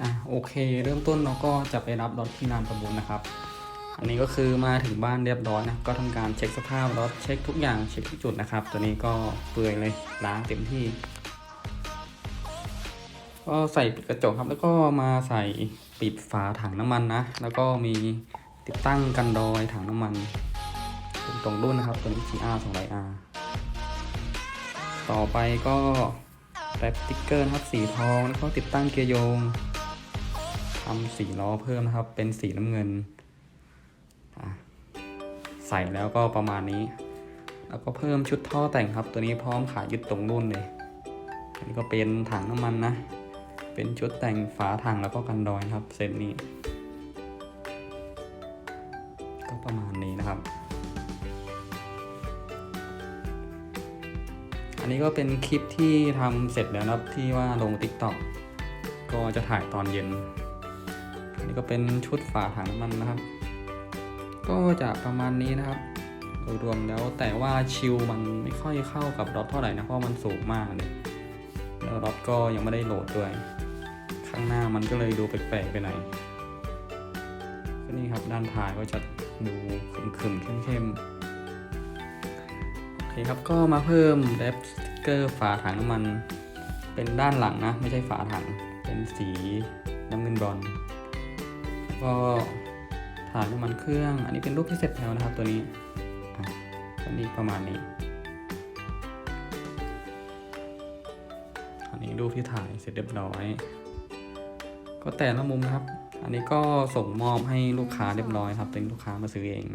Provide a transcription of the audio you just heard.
อะโอเค เริ่มต้นเราก็จะไปรับรถที่ลานประมูลนะครับ อันนี้ก็คือมาถึงบ้านเรียบร้อยนะก็ทำการเช็คสภาพรถเช็คทุกอย่างเช็คทุกจุดนะครับ ตัวนี้ก็เปื่อยเลยล้างเต็มที่ ก็ใส่ปิดกระจกครับ แล้วก็มาใส่ปิดฝาถังน้ำมันนะ แล้วก็มีติดตั้งกันรอยถังน้ำมันเป็นตรงรุ่นนะครับตัวนี้ GR 200R ต่อไปก็แรปติ๊กเกอร์นะครับสีทองแล้วก็ติดตั้งเกียร์โยง ทำสีล้อเพิ่มนะครับ เป็นสีน้ำเงิน ใส่แล้วก็ประมาณนี้ แล้วก็เพิ่มชุดท่อแต่งครับ ตัวนี้พร้อมขายยึดตรงรุ่นเลยอันนี้ก็เป็นถังน้ำมันนะ เป็นชุดแต่งฝาถังแล้วก็กันรอยครับเซตนี้ ก็ประมาณนี้นะครับ อันนี้ก็เป็นคลิปที่ทำเสร็จแล้วนะครับที่ว่าลง t ิ k t o k ก็จะถ่ายตอนเย็น นี้ก็เป็นชุดฝาถังน้ำมันนะครับ ก็จะประมาณนี้นะครับโดยรวมแล้วแต่ว่าชิลมันไม่ค่อยเข้ากับรถเท่าไหร่นะเพราะมันสูงมากเลยแล้วรถก็ยังไม่ได้โหลดด้วย ข้างหน้ามันก็เลยดูแปลกๆไปหน่อยก็นี่ครับด้านท้ายก็จะดูขึมๆเข้มๆโอเคครับก็มาเพิ่มแรปสติกเกอร์ฝาถังน้ำมันเป็นด้านหลังนะ ไม่ใช่ฝาถัง เป็นสีน้ำเงินบรอน ก็ฐานน้ำมันเครื่อง อันนี้เป็นรูปที่เสร็จแล้วนะครับตัวนี้ตัวนี้ประมาณนี้ อันนี้รูปที่ถ่ายเสร็จเรียบร้อย ก็แต่ละมุมนะครับ อันนี้ก็ส่งมอบให้ลูกค้าเรียบร้อยครับเป็นลูกค้ามาซื้อเอง